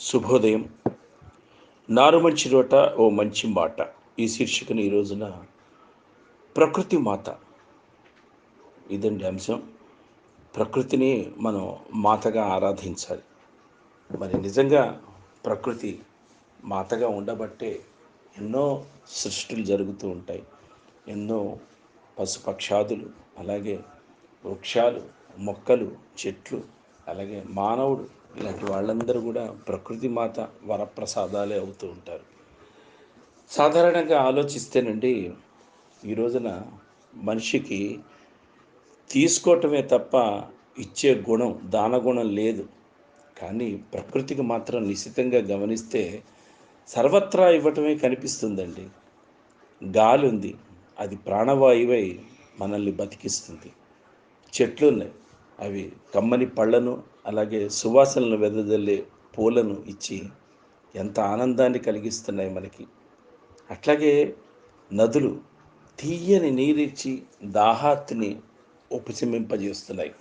శుభోదయం. నారు మంచి రోట ఓ మంచి మాట. ఈ శీర్షికను ఈ రోజున ప్రకృతి మాత. ఇదండి అంశం. ప్రకృతిని మనం మాతగా ఆరాధించాలి. మరి నిజంగా ప్రకృతి మాతగా ఉండబట్టే ఎన్నో సృష్టిలు జరుగుతూ ఉంటాయి. ఎన్నో పశుపక్షాదులు అలాగే వృక్షాలు మొక్కలు చెట్లు అలాగే మానవుడు ఇలాంటి వాళ్ళందరూ కూడా ప్రకృతి మాత వరప్రసాదాలే అవుతూ ఉంటారు. సాధారణంగా ఆలోచిస్తేనండి ఈ రోజున మనిషికి తీసుకోవటమే తప్ప ఇచ్చే గుణం దానగుణం లేదు. కానీ ప్రకృతికి మాత్రం నిశ్చితంగా గమనిస్తే సర్వత్రా ఇవ్వటమే కనిపిస్తుందండి. గాలి ఉంది అది ప్రాణవాయువై మనల్ని బతికిస్తుంది. చెట్లు ఉన్నాయి అవి కమ్మని పళ్ళను అలాగే సువాసనలు వెదజల్లే పూలను ఇచ్చి ఎంత ఆనందాన్ని కలిగిస్తున్నాయి మనకి. అట్లాగే నదులు తీయని నీరిచ్చి దాహాత్ని ఉపశమింపజేస్తున్నాయి.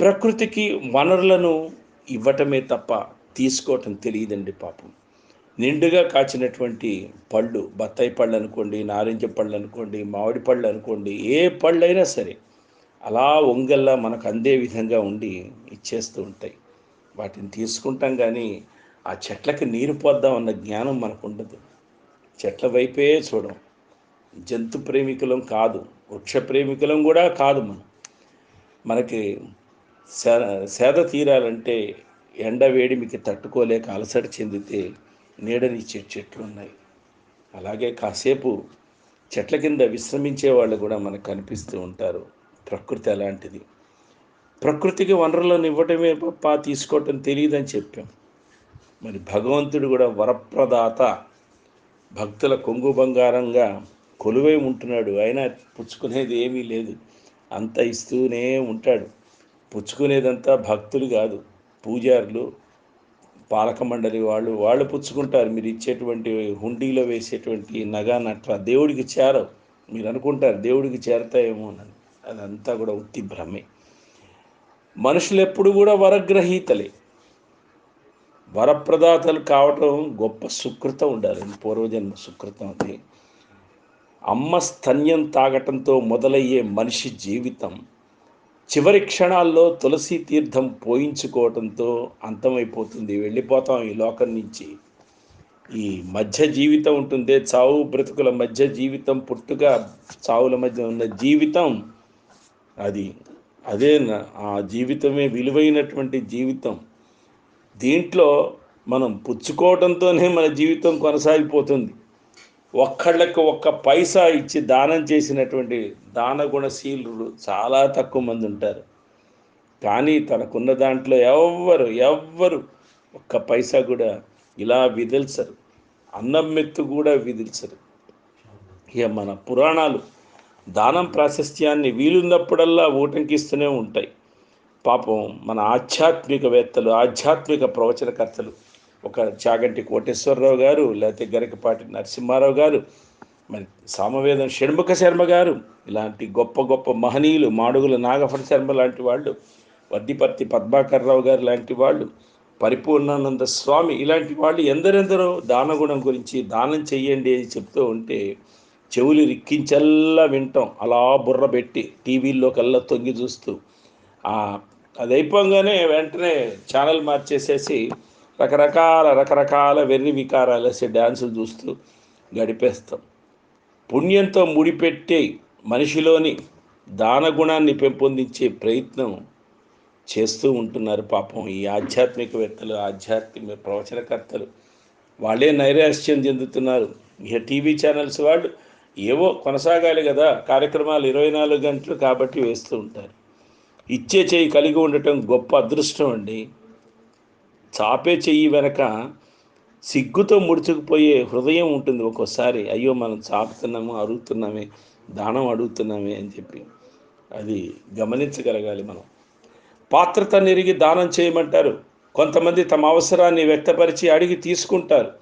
ప్రకృతికి వనరులను ఇవ్వటమే తప్ప తీసుకోవటం తెలియదండి పాపం. నిండుగా కాచినటువంటి పళ్ళు బత్తాయి పళ్ళు అనుకోండి నారింజ పళ్ళు అనుకోండి మామిడి పళ్ళు అనుకోండి ఏ పళ్ళైనా సరే అలా ఒంగల్లా మనకు అందే విధంగా ఉండి ఇచ్చేస్తూ ఉంటాయి. వాటిని తీసుకుంటాం కానీ ఆ చెట్లకి నీరు పోద్దాం అన్న జ్ఞానం మనకు ఉండదు చెట్ల వైపే చూడం. జంతు ప్రేమికులం కాదు. వృక్ష ప్రేమికులం కూడా కాదు మనం. మనకి సేద తీరాలంటే ఎండ వేడిమికి తట్టుకోలేక అలసట చెందితే నీడనిచ్చే చెట్లు ఉన్నాయి. అలాగే కాసేపు చెట్ల కింద విశ్రమించే వాళ్ళు కూడా మనకు కనిపిస్తూ ఉంటారు. ప్రకృతి అలాంటిది. ప్రకృతికి వనరులను ఇవ్వటమే తప్ప తీసుకోవటం తెలియదని చెప్పాం. మరి భగవంతుడు కూడా వరప్రదాత. భక్తుల కొంగు బంగారంగా కొలువై ఉంటున్నాడు. అయినా పుచ్చుకునేది ఏమీ లేదు. అంత ఇస్తూనే ఉంటాడు. పుచ్చుకునేదంతా భక్తులు కాదు. పూజారులు పాలక మండలి వాళ్ళు వాళ్ళు పుచ్చుకుంటారు. మీరు ఇచ్చేటువంటి హుండీలో వేసేటువంటి నగా నట్ల దేవుడికి చేరవు. మీరు అనుకుంటారు దేవుడికి చేరతాయేమో అని. అదంతా కూడా ఉత్తి భ్రమే. మనుషులు ఎప్పుడు కూడా వరగ్రహీతలే. వరప్రదాతలు కావటం గొప్ప సుకృతం ఉండాలి. పూర్వజన్మ సుకృతం అది. అమ్మ స్తన్యం తాగటంతో మొదలయ్యే మనిషి జీవితం చివరి క్షణాల్లో తులసి తీర్థం పోయించుకోవటంతో అంతమైపోతుంది. వెళ్ళిపోతాం ఈ లోకం నుంచి. ఈ మధ్య జీవితం ఉంటుంది చావు బ్రతుకుల మధ్య జీవితం పుట్టుక చావుల మధ్య ఉన్న జీవితం అది అదే ఆ జీవితమే విలువైనటువంటి జీవితం. దీంట్లో మనం పుచ్చుకోవడంతోనే మన జీవితం కొనసాగిపోతుంది. ఒక్కళ్ళకి ఒక్క పైసా ఇచ్చి దానం చేసినటువంటి దానగుణశీలుడు చాలా తక్కువ మంది ఉంటారు. కానీ తనకున్న దాంట్లో ఎవ్వరు ఎవ్వరు ఒక్క పైసా కూడా ఇలా విదిల్చరు. అన్నం మెత్తు కూడా విదిల్చరు. ఇక మన పురాణాలు దానం ప్రాశస్త్యాన్ని వీలున్నప్పుడల్లా ఊటంకిస్తూనే ఉంటాయి. పాపం మన ఆధ్యాత్మికవేత్తలు ఆధ్యాత్మిక ప్రవచనకర్తలు ఒక చాగంటి కోటేశ్వరరావు గారు లేకపోతే గరికపాటి నరసింహారావు గారు మరి సామవేదం షణ్ముఖ శర్మ గారు ఇలాంటి గొప్ప గొప్ప మహనీయులు మాడుగుల నాగఫల శర్మ లాంటి వాళ్ళు వద్దిపర్తి పద్మాకర్రావు గారు లాంటి వాళ్ళు పరిపూర్ణానంద స్వామి ఇలాంటి వాళ్ళు ఎందరెందరో దానగుణం గురించి దానం చెయ్యండి అని చెప్తూ ఉంటే చెవులు రిక్కించల్లా వింటాం. అలా బుర్ర పెట్టి టీవీల్లో కల్లా తొంగి చూస్తూ. అది అయిపోగానే వెంటనే ఛానల్ మార్చేసేసి రకరకాల రకరకాల వెర్రి వికారాలు వేసే డ్యాన్సులు చూస్తూ గడిపేస్తాం. పుణ్యంతో ముడిపెట్టే మనిషిలోని దానగుణాన్ని పెంపొందించే ప్రయత్నం చేస్తూ ఉంటున్నారు పాపం ఈ ఆధ్యాత్మికవేత్తలు ఆధ్యాత్మిక ప్రవచనకర్తలు. వాళ్ళే నైరాశ్యం చెందుతున్నారు. ఇక టీవీ ఛానల్స్ వాళ్ళు ఏవో కొనసాగాలి కదా కార్యక్రమాలు ఇరవై నాలుగు గంటలు కాబట్టి వేస్తూ ఉంటారు. ఇచ్చే చెయ్యి కలిగి ఉండటం గొప్ప అదృష్టం అండి. చాపే చెయ్యి వెనక సిగ్గుతో ముడుచుకుపోయే హృదయం ఉంటుంది ఒక్కోసారి. అయ్యో మనం చాపుతున్నాము అడుగుతున్నామే దానం అడుగుతున్నామే అని చెప్పి అది గమనించగలగాలి మనం. పాత్రత నెరిగి దానం చేయమంటారు. కొంతమంది తమ అవసరాన్ని వ్యక్తపరిచి అడిగి తీసుకుంటారు.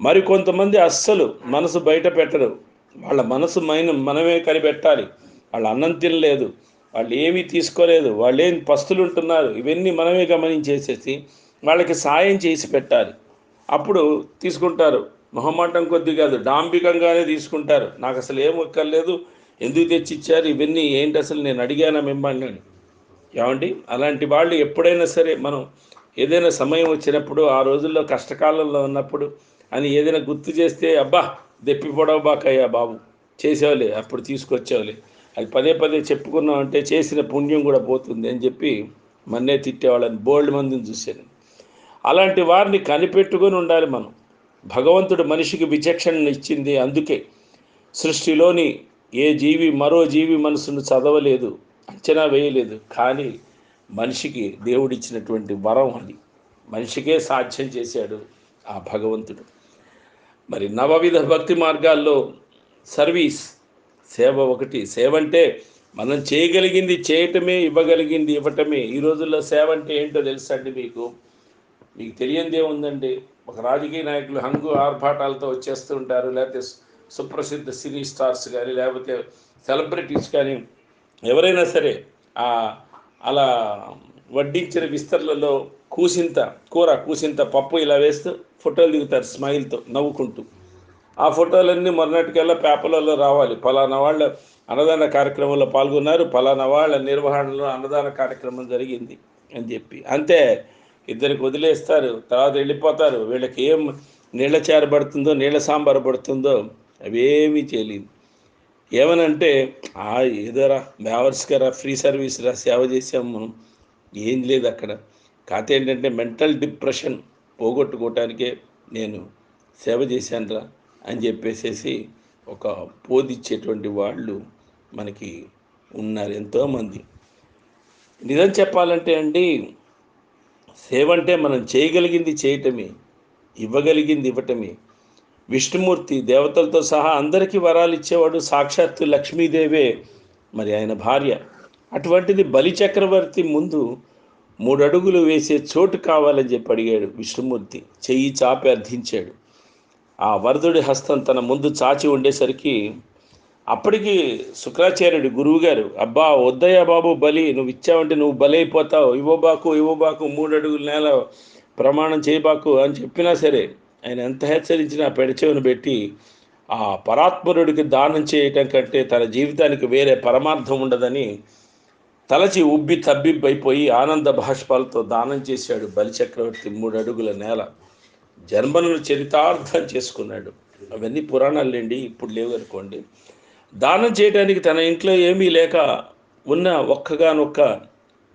మరి కొంతమంది అస్సలు మనసు బయట పెట్టరు. వాళ్ళ మనసు మైన మనమే కనిపెట్టాలి. వాళ్ళు అన్నం తినలేదు. వాళ్ళు ఏమీ తీసుకోలేదు. వాళ్ళు ఏం పస్తులు ఉంటున్నారు ఇవన్నీ మనమే గమనించేసేసి వాళ్ళకి సాయం చేసి పెట్టాలి. అప్పుడు తీసుకుంటారు. మొహమాటం కొద్ది కాదు. డాంబికంగానే తీసుకుంటారు. నాకు అసలు ఏం ఒక్కర్లేదు. ఎందుకు తెచ్చి ఇచ్చారు ఇవన్నీ ఏంటి అసలు? నేను అడిగానా మిమ్మల్ని? ఏమండి? అలాంటి వాళ్ళు ఎప్పుడైనా సరే మనం ఏదైనా సమయం వచ్చినప్పుడు ఆ రోజుల్లో కష్టకాలంలో ఉన్నప్పుడు అని ఏదైనా గుర్తు చేస్తే అబ్బా! దెప్పి పొడవబాకయ్యా బాబు. చేసేవాలే అప్పుడు తీసుకొచ్చేవాలే అది పదే పదే చెప్పుకున్నాం అంటే చేసిన పుణ్యం కూడా పోతుంది అని చెప్పి మన్నే తిట్టేవాళ్ళని బోల్డ్ మందిని చూశాను. అలాంటి వారిని కనిపెట్టుకొని ఉండాలి మనం. భగవంతుడు మనిషికి విచక్షణను ఇచ్చింది అందుకే. సృష్టిలోని ఏ జీవి మరో జీవి మనసును చదవలేదు అంచనా వేయలేదు. కానీ మనిషికి దేవుడిచ్చినటువంటి వరం అది. మనిషికే సాధ్యం చేశాడు ఆ భగవంతుడు. మరి నవవిధ భక్తి మార్గాల్లో సర్వీస్ సేవ ఒకటి. సేవ అంటే మనం చేయగలిగింది చేయటమే ఇవ్వగలిగింది ఇవ్వటమే. ఈ రోజుల్లో సేవ అంటే ఏంటో తెలుసండి మీకు? మీకు తెలియందే ఉందండి. ఒక రాజకీయ నాయకులు హంగు ఆర్భాటాలతో వచ్చేస్తూ ఉంటారు. లేకపోతే సుప్రసిద్ధ సినీ స్టార్స్ కానీ లేకపోతే సెలబ్రిటీస్ కానీ ఎవరైనా సరే ఆ అలా వడ్డించిన విస్తర్లలో కూసింత కూర కూసింత పప్పు ఇలా వేస్తూ ఫోటోలు దిగుతారు స్మైల్తో నవ్వుకుంటూ. ఆ ఫోటోలన్నీ మొన్నటికల్లా పేపర్లలో రావాలి. పలానా వాళ్ళ అన్నదాన కార్యక్రమంలో పాల్గొన్నారు. ఫలానా వాళ్ళ నిర్వహణలో అన్నదాన కార్యక్రమం జరిగింది అని చెప్పి. అంతే ఇద్దరికి వదిలేస్తారు తర్వాత వెళ్ళిపోతారు. వీళ్ళకి ఏం నీళ్ళ చేరబడుతుందో నీళ్ళ సాంబార్ పడుతుందో అవేమీ చేయలేదు ఏమనంటే ఆ ఏదోరా బ్యావర్స్ గారా ఫ్రీ సర్వీస్ రా సేవ చేసాము మనం ఏం లేదు అక్కడ. కాకపోతే ఏంటంటే మెంటల్ డిప్రెషన్ పోగొట్టుకోవటానికే నేను సేవ చేశానురా అని చెప్పేసేసి ఒక పోదిచ్చేటువంటి వాళ్ళు మనకి ఉన్నారు ఎంతోమంది. నిజం చెప్పాలంటే అండి సేవ అంటే మనం చేయగలిగింది చేయటమే ఇవ్వగలిగింది ఇవ్వటమే. విష్ణుమూర్తి దేవతలతో సహా అందరికీ వరాలు ఇచ్చేవాడు సాక్షాత్తు లక్ష్మీదేవే మరి ఆయన భార్య. అటువంటిది బలి చక్రవర్తి ముందు మూడు అడుగులు వేసే చోటు కావాలని చెప్పి అడిగాడు విష్ణుమూర్తి. చెయ్యి చాపి అర్థించాడు. ఆ వరదుడి హస్తం తన ముందు చాచి ఉండేసరికి అప్పటికి శుక్రాచార్యుడు గురువుగారు అబ్బా వద్దయ్యా బాబు బలి నువ్వు ఇచ్చావంటే నువ్వు బలైపోతావు ఇవ్వబాకు ఇవ్వబాకు మూడు అడుగుల నేల ప్రమాణం చేయబాకు అని చెప్పినా సరే ఆయన ఎంత హెచ్చరించినా పెడచెవును పెట్టి ఆ పరాత్మరుడికి దానం చేయటం కంటే తన జీవితానికి వేరే పరమార్థం ఉండదని తలచి ఉబ్బి తబ్బిబ్బైపోయి ఆనంద భాష్పాలతో దానం చేశాడు బలిచక్రవర్తి మూడు అడుగుల నేల. జన్మను చరితార్థం చేసుకున్నాడు. అవన్నీ పురాణాలండి ఇప్పుడు లేవు అనుకోండి. దానం చేయడానికి తన ఇంట్లో ఏమీ లేక ఉన్న ఒక్కగానొక్క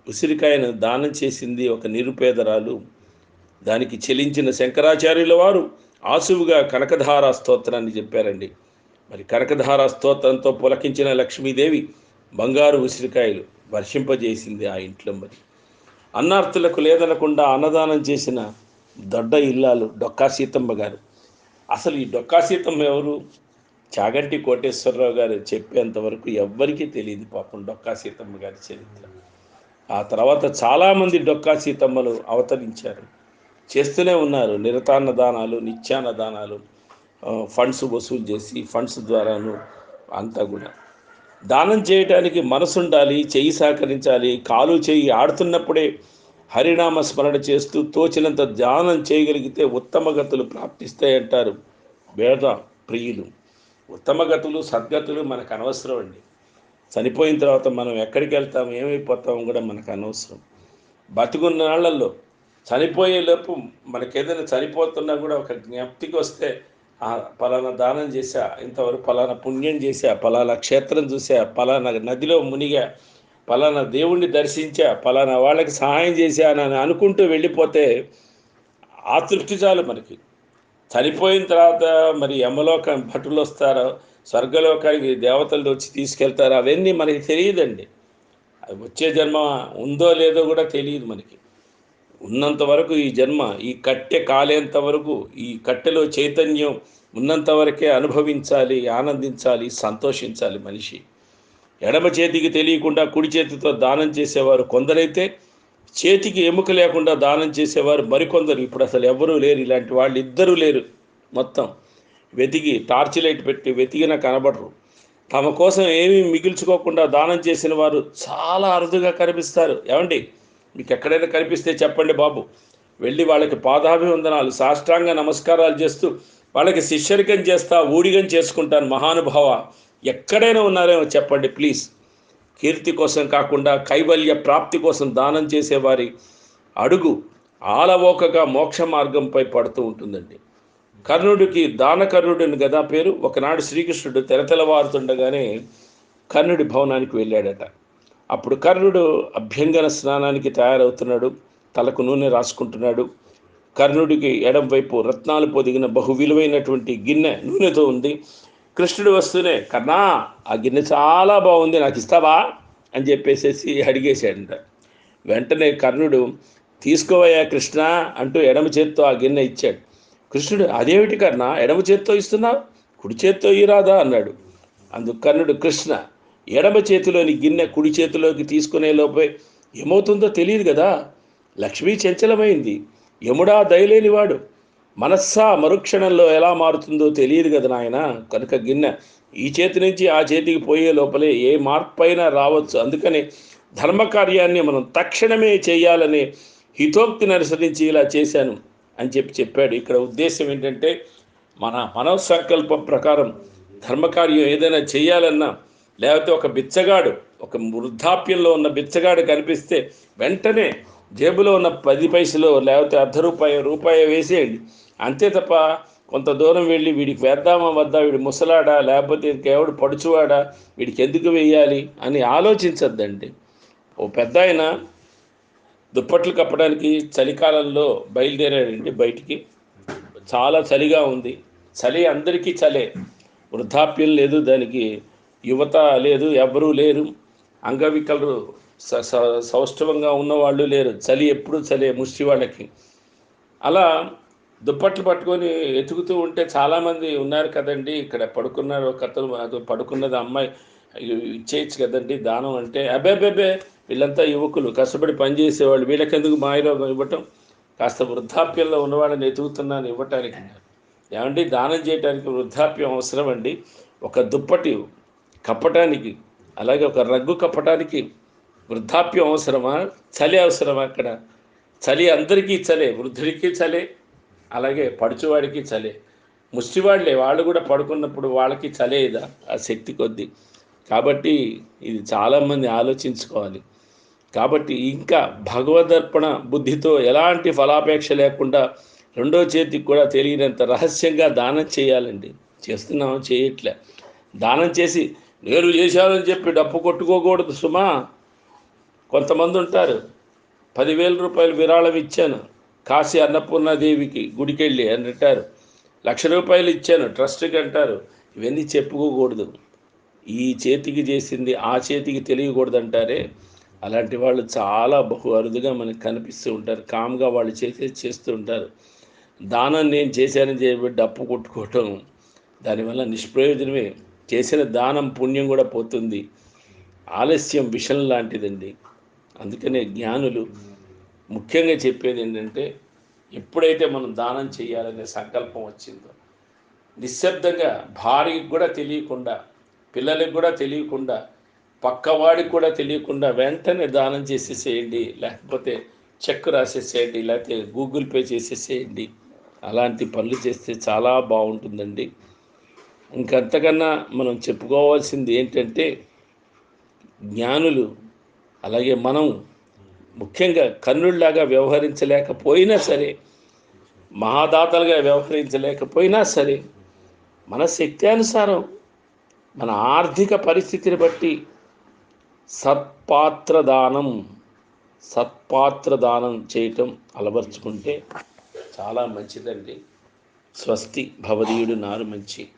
ఉసిరికాయను దానం చేసింది ఒక నిరుపేదరాలు. దానికి చెలించిన శంకరాచార్యుల వారు ఆసువుగా కనకధార స్తోత్రాన్ని చెప్పారండి. మరి కనకధార స్తోత్రంతో పులకించిన లక్ష్మీదేవి బంగారు ఉసిరికాయలు. వర్షింపజేసింది ఆ ఇంట్లో మరి. అన్నార్థులకు లేదనకుండా అన్నదానం చేసిన దొడ్డ ఇల్లాలు డొక్కా సీతమ్మ గారు. అసలు ఈ డొక్కా సీతమ్మ ఎవరు? చాగంటి కోటేశ్వరరావు గారు చెప్పేంతవరకు ఎవ్వరికీ తెలియదు పాపం డొక్కా సీతమ్మ గారి చరిత్ర. ఆ తర్వాత చాలామంది డొక్కా సీతమ్మలు అవతరించారు. చేస్తూనే ఉన్నారు. నిరతాన్న దానాలు నిత్యాన్న దానాలు ఫండ్స్ వసూలు చేసి ఫండ్స్ ద్వారాను అంతా కూడా. దానం చేయటానికి మనసుండాలి చెయ్యి సహకరించాలి కాలు చేయి ఆడుతున్నప్పుడే హరినామ స్మరణ చేస్తూ తోచినంత ధ్యానం చేయగలిగితే ఉత్తమ గతులు ప్రాప్తిస్తాయంటారు వేద ప్రియులు. ఉత్తమ గతులు సద్గతులు మనకు అనవసరం అండి చనిపోయిన తర్వాత మనం ఎక్కడికి వెళ్తాం ఏమైపోతాం కూడా మనకు అనవసరం. బతికున్న నాళ్ళల్లో చనిపోయేలోపు మనకేదైనా చనిపోతున్నా కూడా ఒక జ్ఞప్తికి వస్తే పలానా దానం చేశా ఇంతవరకు పలానా పుణ్యం చేశా పలానా క్షేత్రం చూసా పలానా నదిలో మునిగా పలానా దేవుణ్ణి దర్శించా పలానా వాళ్ళకి సహాయం చేశా అని అనుకుంటూ వెళ్ళిపోతే ఆ తృప్తి చాలు మనకి. చనిపోయిన తర్వాత మరి యమలోకం భటులు వస్తారో స్వర్గలోకానికి దేవతలు వచ్చి తీసుకెళ్తారో అవన్నీ మనకి తెలియదండి. అది వచ్చే జన్మ ఉందో లేదో కూడా తెలియదు మనకి. ఉన్నంత వరకు ఈ జన్మ ఈ కట్టె కాలేంత వరకు ఈ కట్టెలో చైతన్యం ఉన్నంత వరకే అనుభవించాలి ఆనందించాలి సంతోషించాలి మనిషి. ఎడమ చేతికి తెలియకుండా కుడి చేతితో దానం చేసేవారు కొందరైతే చేతికి ఎముక లేకుండా దానం చేసేవారు మరికొందరు. ఇప్పుడు అసలు ఎవరూ లేరు ఇలాంటి వాళ్ళు ఇద్దరూ లేరు మొత్తం. వెతికి టార్చ్ లైట్ పెట్టి వెతికినా కనబడరు. తమ కోసం ఏమీ మిగిల్చుకోకుండా దానం చేసిన వారు చాలా అరుదుగా కనిపిస్తారు. ఏమండి? మీకు ఎక్కడైనా కనిపిస్తే చెప్పండి బాబు. వెళ్ళి వాళ్ళకి పాదాభివందనాలు సాష్టాంగ నమస్కారాలు చేస్తూ వాళ్ళకి శిష్యరికం చేస్తా ఊడిగం చేసుకుంటాను మహానుభావ. ఎక్కడైనా ఉన్నారేమో చెప్పండి ప్లీజ్. కీర్తి కోసం కాకుండా కైవల్య ప్రాప్తి కోసం దానం చేసేవారి అడుగు ఆలవోకగా మోక్ష మార్గంపై పడుతూ ఉంటుందండి. కర్ణుడికి దానకర్ణుడిని కదా పేరు. ఒకనాడు శ్రీకృష్ణుడు తెరతెలవారుతుండగానే కర్ణుడి భవనానికి వెళ్ళాడట. అప్పుడు కర్ణుడు అభ్యంగన స్నానానికి తయారవుతున్నాడు. తలకు నూనె రాసుకుంటున్నాడు. కర్ణుడికి ఎడం వైపు రత్నాలు పొదిగిన బహు విలువైనటువంటి గిన్నె నూనెతో ఉంది. కృష్ణుడు వస్తూనే కర్ణా ఆ గిన్నె చాలా బాగుంది నాకు ఇస్తావా? అని చెప్పేసేసి అడిగేశాడంట. వెంటనే కర్ణుడు తీసుకోవయ్యా కృష్ణ అంటూ ఎడమ చేత్తో ఆ గిన్నె ఇచ్చాడు. కృష్ణుడు అదేమిటి కర్ణ ఎడమ చేత్తో ఇస్తున్నావు? కుడి చేత్తో ఇరాదా అన్నాడు. అందుకు కర్ణుడు కృష్ణ ఎడమ చేతిలోని గిన్నె కుడి చేతిలోకి తీసుకునే లోపే ఏమవుతుందో తెలియదు కదా? లక్ష్మీ చంచలమైంది. యముడా దయలేనివాడు. మనస్సా మరుక్షణంలో ఎలా మారుతుందో తెలియదు కదా నాయన? కనుక గిన్నె ఈ చేతి నుంచి ఆ చేతికి పోయే లోపలే ఏ మార్పైనా రావచ్చు. అందుకని ధర్మకార్యాన్ని మనం తక్షణమే చేయాలని హితోక్తిని అనుసరించి ఇలా చేశాను అని చెప్పి చెప్పాడు. ఇక్కడ ఉద్దేశం ఏంటంటే మన మనోసంకల్పం ప్రకారం ధర్మకార్యం ఏదైనా చేయాలన్నా లేకపోతే ఒక బిచ్చగాడు ఒక వృద్ధాప్యంలో ఉన్న బిచ్చగాడు కనిపిస్తే వెంటనే జేబులో ఉన్న పది పైసలు లేకపోతే అర్ధ రూపాయి రూపాయి వేసేయండి. అంతే తప్ప కొంత దూరం వెళ్ళి వీడికి వేద్దామా వద్దా వీడి ముసలాడా లేకపోతే ఇంకెవడు పడుచువాడా వీడికి ఎందుకు వేయాలి అని ఆలోచించద్దండి. ఓ పెద్ద ఆయన దుప్పట్లు కప్పడానికి చలికాలంలో బయలుదేరాడండి బయటికి. చాలా చలిగా ఉంది. చలి అందరికీ చలే. వృద్ధాప్యం లేదు దానికి. యువత లేదు ఎవరూ లేరు. అంగవికలు స- సౌష్ఠవంగా ఉన్నవాళ్ళు లేరు. చలి ఎప్పుడు చలే ముష్టి వాళ్ళకి. అలా దుప్పట్లు పట్టుకొని ఎతుకుతూ ఉంటే చాలామంది ఉన్నారు కదండి. ఇక్కడ పడుకున్నారు కథలు అది పడుకున్నది అమ్మాయి అయ్యో, ఇచ్చేయచ్చు కదండి. దానం అంటే అబ్బే బేబే వీళ్ళంతా యువకులు కష్టపడి పనిచేసేవాళ్ళు వీళ్ళకెందుకు మాయలో ఇవ్వటం? కాస్త వృద్ధాప్యంలో ఉన్నవాళ్ళని ఎతుకుతున్నాను ఇవ్వటానికి. ఏమండి? దానం చేయడానికి వృద్ధాప్యం అవసరం అండి ఒక దుప్పటి కప్పటానికి అలాగే ఒక రగ్గు కప్పటానికి వృద్ధాప్యం అవసరమా? చలి అవసరమా అక్కడ? చలి అందరికీ చలే వృద్ధుడికి చలే అలాగే పడుచువాడికి చలే. ముష్టివాళ్ళే వాళ్ళు కూడా పడుకున్నప్పుడు వాళ్ళకి చలేదా ఆ శక్తి కొద్దీ. కాబట్టి ఇది చాలామంది ఆలోచించుకోవాలి. కాబట్టి ఇంకా భగవదర్పణ బుద్ధితో ఎలాంటి ఫలాపేక్ష లేకుండా రెండో చేతికి కూడా తెలియనంత రహస్యంగా దానం చేయాలండి. చేస్తున్నాం చేయట్లే. దానం చేసి నేను చేశానని చెప్పి డప్పు కొట్టుకోకూడదు సుమా. కొంతమంది ఉంటారు. పదివేల రూపాయలు విరాళం ఇచ్చాను. కాశీ అన్నపూర్ణాదేవికి గుడికెళ్ళి అని అంటారు. లక్ష రూపాయలు ఇచ్చాను ట్రస్ట్కి అంటారు. ఇవన్నీ చెప్పుకోకూడదు. ఈ చేతికి చేసింది ఆ చేతికి తెలియకూడదు అంటారే అలాంటి వాళ్ళు చాలా బహు అరుదుగా మనకు కనిపిస్తూ ఉంటారు. కామ్గా వాళ్ళు చేసే చేస్తూ ఉంటారు. దానం నేను చేశానని చెప్పి డప్పు కొట్టుకోవటం దానివల్ల నిష్ప్రయోజనమే. చేసిన దానం పుణ్యం కూడా పోతుంది. ఆలస్యం విషం లాంటిదండి. అందుకనే జ్ఞానులు ముఖ్యంగా చెప్పేది ఏంటంటే ఎప్పుడైతే మనం దానం చేయాలనే సంకల్పం వచ్చిందో నిశ్శబ్దంగా భార్యకి కూడా తెలియకుండా పిల్లలకి కూడా తెలియకుండా పక్కవాడికి కూడా తెలియకుండా వెంటనే దానం చేసేసేయండి లేకపోతే చెక్ రాసేసేయండి లేకపోతే గూగుల్ పే చేసేసేయండి. అలాంటి పనులు చేస్తే చాలా బాగుంటుందండి. ఇంకంతకన్నా మనం చెప్పుకోవాల్సింది ఏంటంటే జ్ఞానులు అలాగే మనం ముఖ్యంగా కన్నుల్లాగా వ్యవహరించలేకపోయినా సరే మహాదాతలుగా వ్యవహరించలేకపోయినా సరే మన శక్తి అనుసారం మన ఆర్థిక పరిస్థితిని బట్టి సత్పాత్ర దానం సత్పాత్ర దానం చేయటం అలవర్చుకుంటే చాలా మంచిదండి. స్వస్తి భవదీయుడు నారు మంచి.